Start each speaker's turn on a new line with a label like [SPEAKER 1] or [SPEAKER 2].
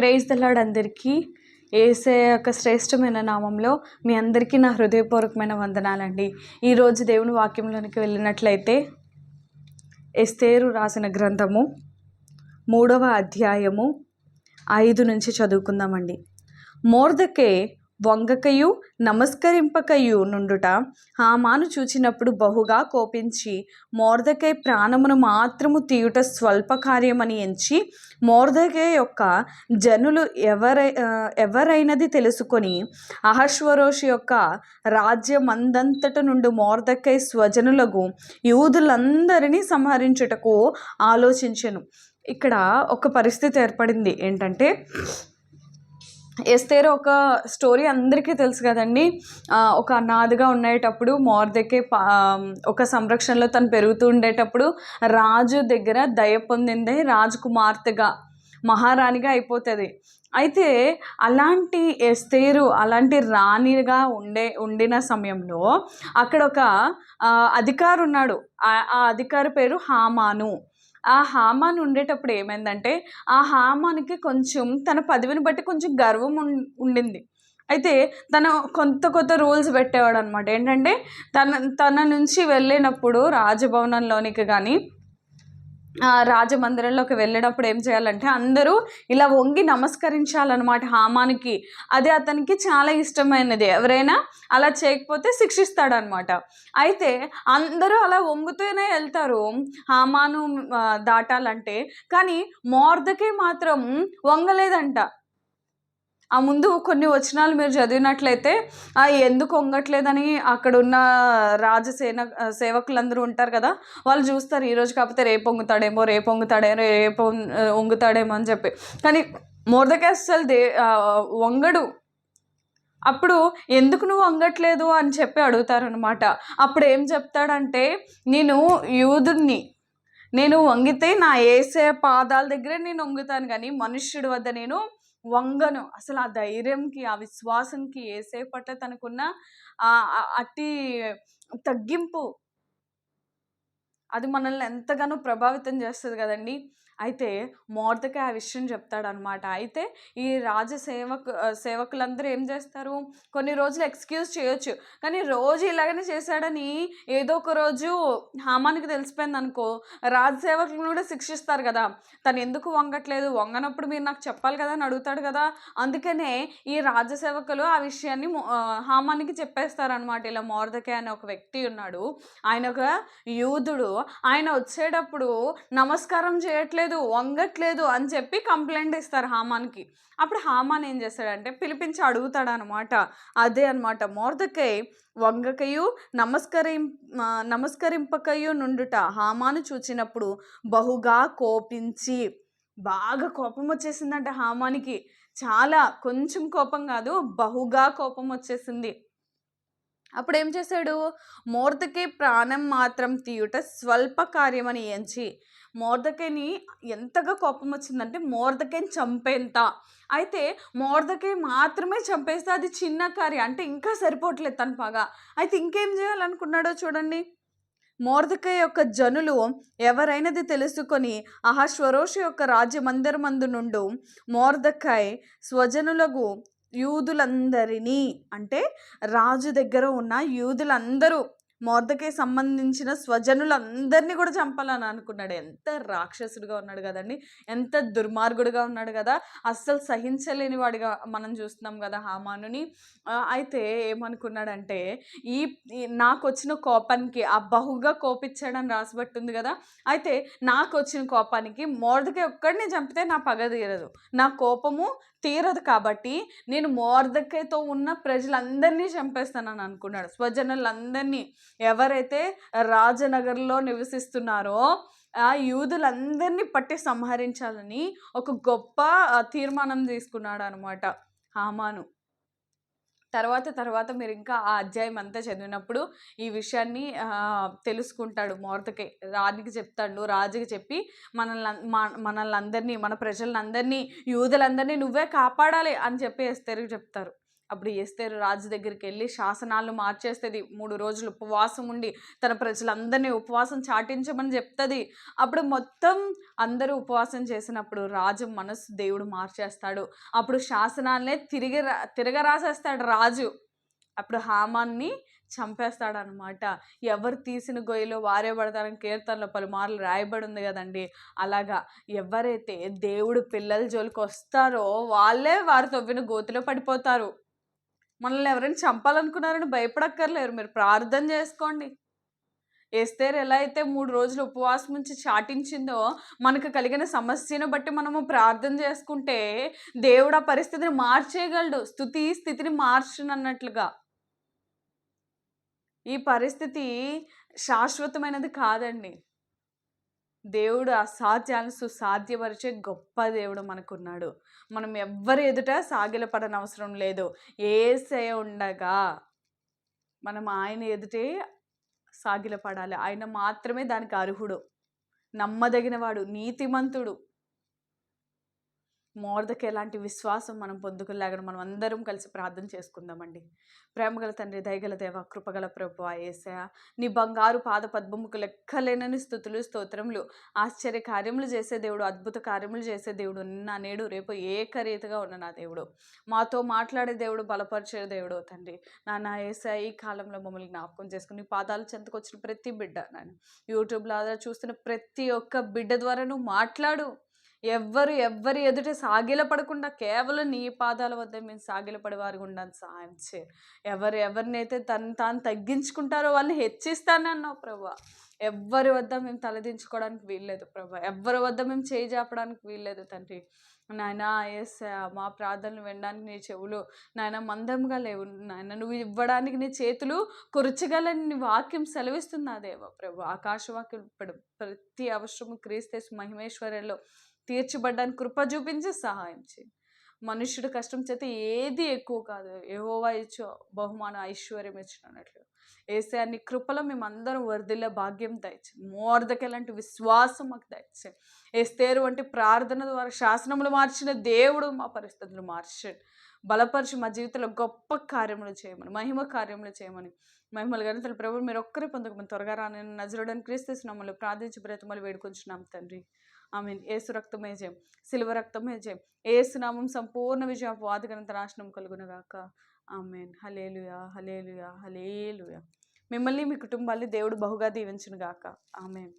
[SPEAKER 1] Praise the Lord అందరికీ. ఏసే యొక్క శ్రేష్టమైన నామంలో మీ అందరికీ నా హృదయపూర్వకమైన వందనాలండి. ఈరోజు దేవుని వాక్యంలోనికి వెళ్ళినట్లయితే ఎస్తేరు రాసిన గ్రంథము మూడవ అధ్యాయము ఐదు నుంచి చదువుకుందామండి. మోర్దకే వంగకయు నమస్కరింపకయు నుండుట హామాను చూచినప్పుడు బహుగా కోపించి మోర్దకై ప్రాణమును మాత్రము తీయుట స్వల్ప కార్యమని ఎంచి మోర్దకే యొక్క జనులు ఎవరై ఎవరైనది తెలుసుకొని అహశ్వరోషి యొక్క రాజ్యమందంతట నుండి మోర్దకై స్వజనులకు యూదులందరినీ సంహరించుటకు ఆలోచించెను. ఇక్కడ ఒక పరిస్థితి ఏర్పడింది ఏంటంటే ఎస్తేరు ఒక స్టోరీ అందరికీ తెలుసు కదండి. ఒక అనాథగా ఉండేటప్పుడు మోర్దకే పా ఒక సంరక్షణలో తను పెరుగుతూ ఉండేటప్పుడు రాజు దగ్గర దయ పొందిందే రాజకుమార్తెగా మహారాణిగా అయిపోతుంది. అయితే అలాంటి ఎస్తేరు అలాంటి రాణిగా ఉండే ఉండిన సమయంలో అక్కడ ఒక అధికారు అధికారి ఉన్నాడు ఆ అధికారి పేరు హామాను. ఆ హామాన్ ఉండేటప్పుడు ఏమైందంటే ఆ హామాన్కి కొంచెం తన పదవిని బట్టి కొంచెం గర్వం ఉండింది. అయితే తను కొత్త కొత్త రూల్స్ పెట్టేవాడు అనమాట ఏంటంటే తన తన నుంచి వెళ్ళినప్పుడు రాజభవనంలోనికి కానీ రాజమందిరంలోకి వెళ్ళినప్పుడు ఏం చేయాలంటే అందరూ ఇలా వంగి నమస్కరించాలన్నమాట హామానికి. అది అతనికి చాలా ఇష్టమైనది. ఎవరైనా అలా చేయకపోతే శిక్షిస్తాడనమాట అయితే అందరూ అలా వంగుతూనే వెళ్తారు హామాను దాటాలంటే. కానీ మోర్దకే మాత్రం వంగలేదంట. ఆ ముందు కొన్ని వచనాలు మీరు చదివినట్లయితే ఆ ఎందుకు వంగట్లేదని అక్కడ ఉన్న రాజసేన సేవకులందరూ ఉంటారు కదా వాళ్ళు చూస్తారు ఈరోజు కాకపోతే రేపు వంగుతాడేమో రేపు వంగుతాడేమో రేపు వంగుతాడేమో అని చెప్పి. కానీ మోర్దకే అసలు దే వంగడు. అప్పుడు ఎందుకు నువ్వు వంగట్లేదు అని చెప్పి అడుగుతారనమాట అప్పుడు ఏం చెప్తాడంటే నేను యూదుని నేను వంగితే నా ఏసే పాదాల దగ్గరే నేను వంగుతాను కానీ మనుష్యుడి వద్ద నేను వంగను. అసలు ఆ ధైర్యంకి ఆ విశ్వాసంకి ఏసే పట్ల తనకున్న ఆ అట్టి తగ్గింపు. అది మనల్ని ఎంతగానో ప్రభావితం చేస్తుంది కదండి. అయితే మోర్దకే ఆ విషయం చెప్తాడనమాట అయితే ఈ రాజ సేవకు సేవకులందరూ ఏం చేస్తారు? కొన్ని రోజులు ఎక్స్క్యూజ్ చేయొచ్చు. కానీ రోజు ఇలాగనే చేశాడని ఏదో ఒక రోజు హామానికి తెలిసిపోయింది అనుకో రాజ సేవకులను కూడా శిక్షిస్తారు కదా. తను ఎందుకు వంగట్లేదు? వంగనప్పుడు మీరు నాకు చెప్పాలి కదా అని అడుగుతాడు కదా. అందుకనే ఈ రాజసేవకులు ఆ విషయాన్ని హామానికి చెప్పేస్తారనమాట ఇలా మోర్దకే అనే ఒక వ్యక్తి ఉన్నాడు. ఆయన ఒక యూదుడు. ఆయన వచ్చేటప్పుడు నమస్కారం చేయట్లేదు. వంగట్లేదు అని చెప్పి కంప్లైంట్ ఇస్తారు హామాన్కి. అప్పుడు హామాన్ ఏం చేస్తాడంటే పిలిపించి అడుగుతాడు అనమాట అదే అనమాట మోర్దకై వంగకయు నమస్కరిం నమస్కరింపకయు నుండుట హామాను చూచినప్పుడు బహుగా కోపించి. బాగా కోపం వచ్చేసిందంట హామానికి. చాలా కొంచెం కోపం కాదు బహుగా కోపం వచ్చేసింది. అప్పుడు ఏం చేశాడు? మోర్దకే ప్రాణం మాత్రం తీయుట స్వల్ప కార్యమని ఎంచి మోర్దకేని ఎంతగా కోపం వచ్చిందంటే మోర్దకేని చంపేంత. అయితే మోర్దకే మాత్రమే చంపేస్తే అది చిన్న కార్యం అంటే ఇంకా సరిపోవట్లేదు తన పగ. అయితే ఇంకేం చేయాలనుకున్నాడో చూడండి. మోర్దకే యొక్క జనులు ఎవరైనది తెలుసుకొని అహశ్వరోషు యొక్క రాజ్యమందిరమందు నుండు మోర్దకై స్వజనులకు యూదులందరినీ అంటే రాజు దగ్గర ఉన్న యూదులందరూ మోర్దకే సంబంధించిన స్వజనులందరినీ కూడా చంపాలని అనుకున్నాడు. ఎంత రాక్షసుడిగా ఉన్నాడు కదండి. ఎంత దుర్మార్గుడిగా ఉన్నాడు కదా. అస్సలు సహించలేని వాడిగా మనం చూస్తున్నాం కదా హామానుని. అయితే ఏమనుకున్నాడంటే ఈ ఈ నాకు వచ్చిన కోపానికి ఆ బహుగా కోపించాడని రాసిబట్టుంది కదా. అయితే నాకు వచ్చిన కోపానికి మోర్దకే ఒక్కడిని చంపితే నా పగ తీరదు. నా కోపము తీరదు కాబట్టి నేను మోర్దకైతో ఉన్న ప్రజలందరినీ చంపేస్తానని అనుకున్నాడు. స్వజనులందరినీ ఎవరైతే రాజనగర్లో నివసిస్తున్నారో ఆ యూదులందరినీ పట్టి సంహరించాలని ఒక గొప్ప తీర్మానం తీసుకున్నాడు అనమాట హామాను. తర్వాత తర్వాత మీరు ఇంకా ఆ అధ్యాయం అంతా చదివినప్పుడు ఈ విషయాన్ని తెలుసుకుంటాడు మోర్తకే. రాజుకి చెప్తాడు రాజుకి చెప్పి మనల్ని మన మనల్ని అందరినీ మన ప్రజలందరినీ యూదులందరినీ నువ్వే కాపాడాలి అని చెప్పి ఎస్తేరుకు చెప్తారు. అప్పుడు ఎస్తేరు రాజు దగ్గరికి వెళ్ళి శాసనాలను మార్చేస్తుంది. మూడు రోజులు ఉపవాసం ఉండి తన ప్రజలందరినీ ఉపవాసం చాటించమని చెప్తుంది. అప్పుడు మొత్తం అందరూ ఉపవాసం చేసినప్పుడు రాజు మనసు దేవుడు మార్చేస్తాడు. అప్పుడు శాసనాలనే తిరిగి తిరగరాసేస్తాడు తిరగ రాసేస్తాడు రాజు. అప్పుడు హామాన్ని చంపేస్తాడనమాట. ఎవరు తీసిన గొయ్యిలో వారే పడతారని కీర్తనలో పలుమార్లు రాయబడి ఉంది కదండి. అలాగా ఎవరైతే దేవుడు పిల్లల జోలికి వస్తారో వాళ్ళే వారు తవ్విన గోతిలో పడిపోతారు. మనల్ని ఎవరైనా చంపాలనుకున్నారని భయపడక్కర్లేరు. మీరు ప్రార్థన చేసుకోండి. ఎస్తేర్ ఎలా అయితే మూడు రోజులు ఉపవాసం నుంచి చాటించిందో మనకు కలిగిన సమస్యను బట్టి మనము ప్రార్థన చేసుకుంటే దేవుడు ఆ పరిస్థితిని మార్చేయగలడు. స్థుతి స్థితిని మార్చునన్నట్లుగా. ఈ పరిస్థితి శాశ్వతమైనది కాదండి. దేవుడు అసాధ్యాలను సుసాధ్యపరిచే గొప్ప దేవుడు మనకున్నాడు. మనం ఎవ్వరి ఎదుట సాగిలపడనవసరం లేదు. ఏసే ఉండగా మనం ఆయన ఎదుటే సాగిలపడాలి. ఆయన మాత్రమే దానికి అర్హుడు. నమ్మదగినవాడు నీతిమంతుడు. మోర్దకి ఎలాంటి విశ్వాసం మనం పొందుకోలేగడం మనం అందరం కలిసి ప్రార్థన చేసుకుందామండి. ప్రేమగల తండ్రి దయగల దేవ కృపగల ప్రభు ఏసయ నీ బంగారు పాద పద్మముకు లెక్కలేనని స్థుతులు స్తోత్రములు ఆశ్చర్య కార్యములు చేసే దేవుడు అద్భుత కార్యములు చేసే దేవుడు నిన్న నేడు రేపు ఏకరీతిగా ఉన్న నా దేవుడు. మాతో మాట్లాడే దేవుడు బలపరిచే దేవుడు తండ్రి. నాన్న ఏసయ ఈ కాలంలో మమ్మల్ని జ్ఞాపకం చేసుకుని పాదాలు చెంతకు వచ్చిన ప్రతి బిడ్డ నాన్న యూట్యూబ్లో చూస్తున్న ప్రతి ఒక్క బిడ్డ ద్వారా నువ్వు మాట్లాడు. ఎవ్వరు ఎవ్వరి ఎదుట సాగిల పడకుండా కేవలం నీ పాదాల వద్ద మేము సాగిల పడేవారు ఉండని సహాయం చే ఎవరు ఎవరినైతే తను తాను తగ్గించుకుంటారో వాళ్ళని హెచ్చిస్తానన్నావు ప్రభా. ఎవ్వరి వద్ద మేము తలదించుకోవడానికి వీల్లేదు ప్రభా. ఎవ్వరి వద్ద మేము చేయి చాపడానికి వీల్లేదు తండ్రి. నాయన ఎస్ మా ప్రార్థనలు వినడానికి నీ చెవులు నాయన మందంగా లేవు. నాయన నువ్వు ఇవ్వడానికి నీ చేతులు కురచగలని నీ వాక్యం సెలవిస్తున్నా దేవ ప్రభు. ఆకాశవాక్యం ప్రతి అవసరము క్రీస్తే మహిమేశ్వర్యంలో తీర్చబడ్డానికి కృప చూపించి సహాయం చేయి. మనుష్యుడు కష్టం చేత ఏది ఎక్కువ కాదు. ఏవోవా ఇచ్చో బహుమాన ఐశ్వర్యం ఇచ్చినట్లు వేసే అన్ని కృపలో మేమందరం వరదిల్ల భాగ్యం దయచే మోర్దకెలాంటి విశ్వాసం మాకు దయచే ఏస్తేరు వంటి ప్రార్థన ద్వారా శాసనములు మార్చిన దేవుడు మా పరిస్థితులు మార్చాడు. బలపరిచి మా జీవితంలో గొప్ప కార్యములు చేయమని మహిమ కార్యములు చేయమని మహిమలు కానీ ప్రభు మీరు ఒక్కరే పొందకమని త్వరగా రానని నజరుడని క్రీస్తు మమ్మల్ని ప్రార్థించి బ్రతమలు వేడుకొంచున్నాం తండ్రి. ఆమె ఏసు రక్తమే జయం. సిల్వ రక్తమే జయం. ఏసునామం సంపూర్ణ విజయం వాదిగనంత నాశనం కలుగునగాక ఆమెన్. హలేలుయా హలేలుయా హలేలుయా మిమ్మల్ని మీ కుటుంబాన్ని దేవుడు బహుగా దీవించునుగాక ఆమెన్.